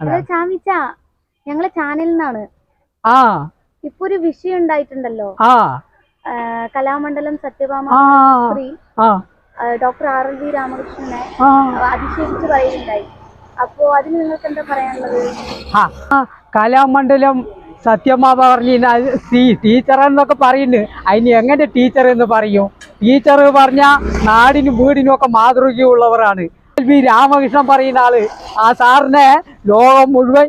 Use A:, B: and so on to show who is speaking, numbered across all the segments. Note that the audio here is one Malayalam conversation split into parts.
A: ചാമിച്ച ഞങ്ങളെ ചാനലിൽ നിന്നാണ്
B: ആ.
A: ഇപ്പൊ ഒരു വിഷയം ഉണ്ടായിട്ടുണ്ടല്ലോ.
B: ആ.
A: കലാമണ്ഡലം സത്യഭാമ സ്ത്രീ ഡോക്ടർ ആർ എൽ വി രാമകൃഷ്ണനെ അതിശയിച്ച് പറയുന്നുണ്ടായി. അപ്പോ അതിന് നിങ്ങൾക്ക് എന്താ പറയാനുള്ളത്?
B: കലാമണ്ഡലം സത്യമാവ പറഞ്ഞ ടീച്ചർ എന്നൊക്കെ പറയുന്നു. അതിന് എങ്ങനെ ടീച്ചർ എന്ന് പറയും? ടീച്ചർ പറഞ്ഞ നാടിനും വീടിനും ഒക്കെ മാതൃകയുള്ളവരാണ്. രാമകൃഷ്ണൻ പറയുന്ന ആൾ. ആ സാറിനെ ലോകം മുഴുവൻ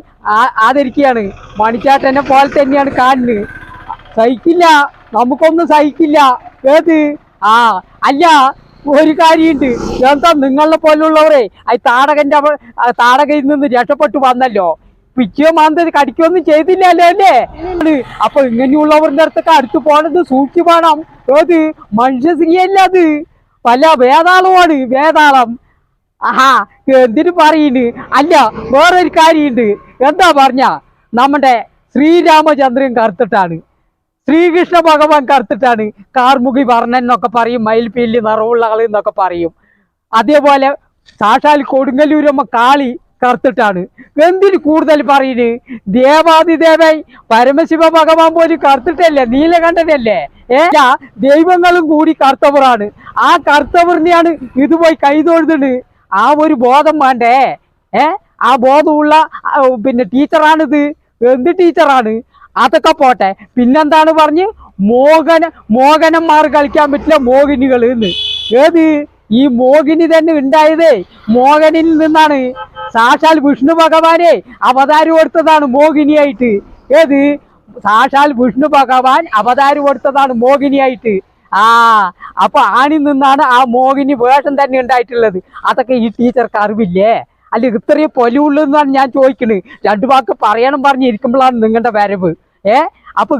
B: ആദരിക്കുകയാണ്. മണിച്ചാട്ടനെ പോലെ തന്നെയാണ് കാണുന്നത്. സഹിക്കില്ല. നമുക്കൊന്നും സഹിക്കില്ല. ഏത്? ആ അല്ല ഒരു കാര്യമുണ്ട്. എന്താ നിങ്ങളെ പോലുള്ളവരെ ആ താടകന്റെ താടകയിൽ നിന്ന് രക്ഷപ്പെട്ടു വന്നല്ലോ. പിച്ചോ മാന്ത കടിക്കൊന്നും ചെയ്തില്ലല്ലോ അല്ലേ. അപ്പൊ ഇങ്ങനെയുള്ളവരുടെ അടുത്തൊക്കെ അടുത്ത് പോണത് സൂക്ഷിച്ചു വേണം. മനുഷ്യ മനുഷ്യശ്രീയല്ല അത്? വല്ല വേതാളമാണ് വേതാളം. ആഹാ എന്തിനു പറയുന്നു? അല്ല വേറൊരു കാര്യമുണ്ട്. എന്താ പറഞ്ഞ? നമ്മുടെ ശ്രീരാമചന്ദ്രൻ കറുത്തിട്ടാണ്. ശ്രീകൃഷ്ണ ഭഗവാൻ കറുത്തിട്ടാണ്. കാർമുകി വർണൻ എന്നൊക്കെ പറയും മയിൽപ്പീലി നിറവുള്ള ആൾ എന്നൊക്കെ പറയും. അതേപോലെ സാക്ഷാൽ കൊടുങ്ങല്ലൂരമ്മ കാളി കറുത്തിട്ടാണ്. എന്തിന് കൂടുതൽ പറയുന്നു? ദേവാദിദേവൻ പരമശിവ ഭഗവാൻ പോലും കറുത്തിട്ടല്ലേ? നീലകണ്ഠനല്ലേ ഏ? ദൈവങ്ങളും കൂടി കറുത്തവറാണ് ആ കറുത്തവറിനെയാണ് ഇത് പോയി കൈതൊഴുതുന്നത്. ആ ഒരു ബോധം വേണ്ടേ? ഏ? ആ ബോധമുള്ള പിന്നെ ടീച്ചറാണിത്. എന്ത് ടീച്ചറാണ്? അതൊക്കെ പോട്ടെ. പിന്നെന്താണ് പറഞ്ഞ്? മോഹന മോഹനന്മാർ കളിക്കാൻ പറ്റില്ല മോഹിനികൾ എന്ന്. ഏത്? ഈ മോഹിനി തന്നെ ഉണ്ടായതേ. മോഹനിൽ നിന്നാണ്. സാക്ഷാൽ വിഷ്ണു ഭഗവാനെ അവതാരം കൊടുത്തതാണ് മോഹിനിയായിട്ട്. ഏത്? സാക്ഷാൽ വിഷ്ണു ഭഗവാൻ അവതാരം കൊടുത്തതാണ് മോഹിനിയായിട്ട്. ആ അപ്പൊ ആണിൽ നിന്നാണ് ആ മോഹിനി വേഷം തന്നെ ഉണ്ടായിട്ടുള്ളത്. അതൊക്കെ ഈ ടീച്ചർക്ക് അറിവില്ലേ? അല്ല ഇത്രയും പൊലിവുള്ളൂ എന്നാണ് ഞാൻ ചോദിക്കുന്നത് രണ്ടു വാക്ക് പറയണം പറഞ്ഞിരിക്കുമ്പോഴാണ് നിങ്ങളുടെ വരവ്. ഏ? അപ്പൊ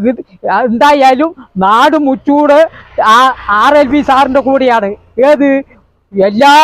B: എന്തായാലും നാട് മുച്ചൂട് ആ ആർ എൽ ബി സാറിന്റെ കൂടെയാണ്. ഏത്? എല്ലാ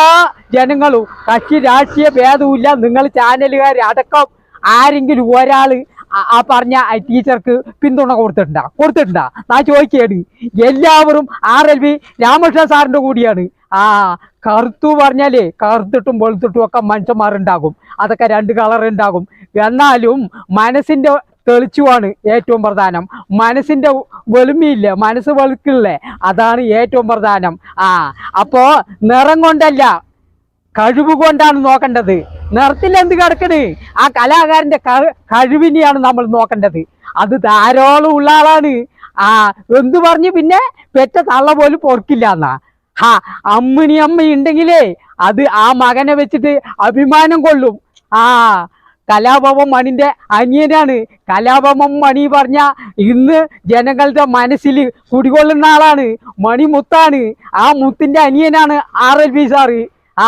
B: ജനങ്ങളും കക്ഷി രാഷ്ട്രീയ ഭേദവുമില്ല. നിങ്ങൾ ചാനലുകാരടക്കം ആരെങ്കിലും ഒരാൾ ആ- പറഞ്ഞ ടീച്ചർക്ക് പിന്തുണ കൊടുത്തിട്ടുണ്ടാ? കൊടുത്തിട്ടുണ്ടാ? ഞാൻ ചോദിക്കുകയാണ് എല്ലാവരും ആർ എൽ വി രാമകൃഷ്ണ സാറിന്റെ കൂടിയാണ്. ആ കറുത്തു പറഞ്ഞാലേ കറുത്തിട്ടും വെളുത്തിട്ടും ഒക്കെ മനുഷ്യന്മാരുണ്ടാകും. അതൊക്കെ രണ്ട് കളർ ഉണ്ടാകും. എന്നാലും മനസ്സിന്റെ തെളിച്ചുവാണ് ഏറ്റവും പ്രധാനം. മനസ്സിന്റെ വെളുമിയില്ലേ? മനസ്സ് വെളുക്കില്ലേ? അതാണ് ഏറ്റവും പ്രധാനം. ആ അപ്പോ നിറം കൊണ്ടല്ല കഴിവ് കൊണ്ടാണ് നോക്കേണ്ടത്. നിറത്തിൽ എന്ത് കിടക്കണ്? ആ കലാകാരന്റെ കഴിവിനെയാണ് നമ്മൾ നോക്കേണ്ടത്. അത് ധാരാളം ഉള്ള ആളാണ്. ആ എന്ത് പറഞ്ഞു പിന്നെ? പെറ്റ തള്ള പോലും പൊറക്കില്ല എന്നാ. ഹാ അമ്മിണി അമ്മ ഉണ്ടെങ്കിലേ അത് ആ മകനെ വെച്ചിട്ട് അഭിമാനം കൊള്ളും. ആ കലാഭവൻ മണിന്റെ അനിയനാണ്. കലാഭവൻ മണി പറഞ്ഞ ഇന്ന് ജനങ്ങളുടെ മനസ്സിൽ കുടികൊള്ളുന്ന ആളാണ്. മണി മുത്താണ് ആ മുത്തിന്റെ അനിയനാണ് ആർ എൽ പി സാറ്. ആ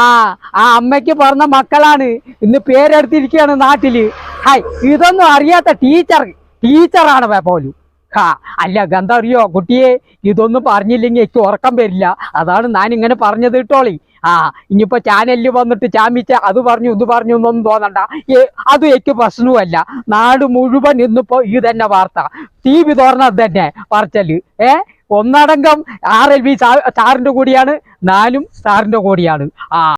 B: ആ അമ്മയ്ക്ക് പറഞ്ഞ മക്കളാണ്. ഇന്ന് പേരെടുത്തിരിക്കുകയാണ് നാട്ടിൽ. ഹായ് ഇതൊന്നും അറിയാത്ത ടീച്ചർ ടീച്ചറാണ് പോലും. ഹാ അല്ല എന്താ അറിയോ? കുട്ടിയെ ഇതൊന്നും പറഞ്ഞില്ലെങ്കിൽ എനിക്ക് ഉറക്കം വരില്ല. അതാണ് ഞാൻ ഇങ്ങനെ പറഞ്ഞത് കേട്ടോളി. ആ ഇനിയിപ്പോ ചാനലിൽ വന്നിട്ട് ചാമിച്ച അത് പറഞ്ഞു ഇത് പറഞ്ഞു എന്നൊന്നും തോന്നണ്ട. അത് എനിക്ക് പ്രശ്നവുമല്ല. നാട് മുഴുവൻ ഇന്നിപ്പോ ഈ തന്നെ വാർത്ത. ടി വി തുറന്നത് തന്നെ പറച്ചൽ. ഏ ഒന്നടങ്കം ആർ എൽ ബി സാറിന്റെ കൂടിയാണ് നാലും സാറിന്റെ കൂടിയാണ്. ആ.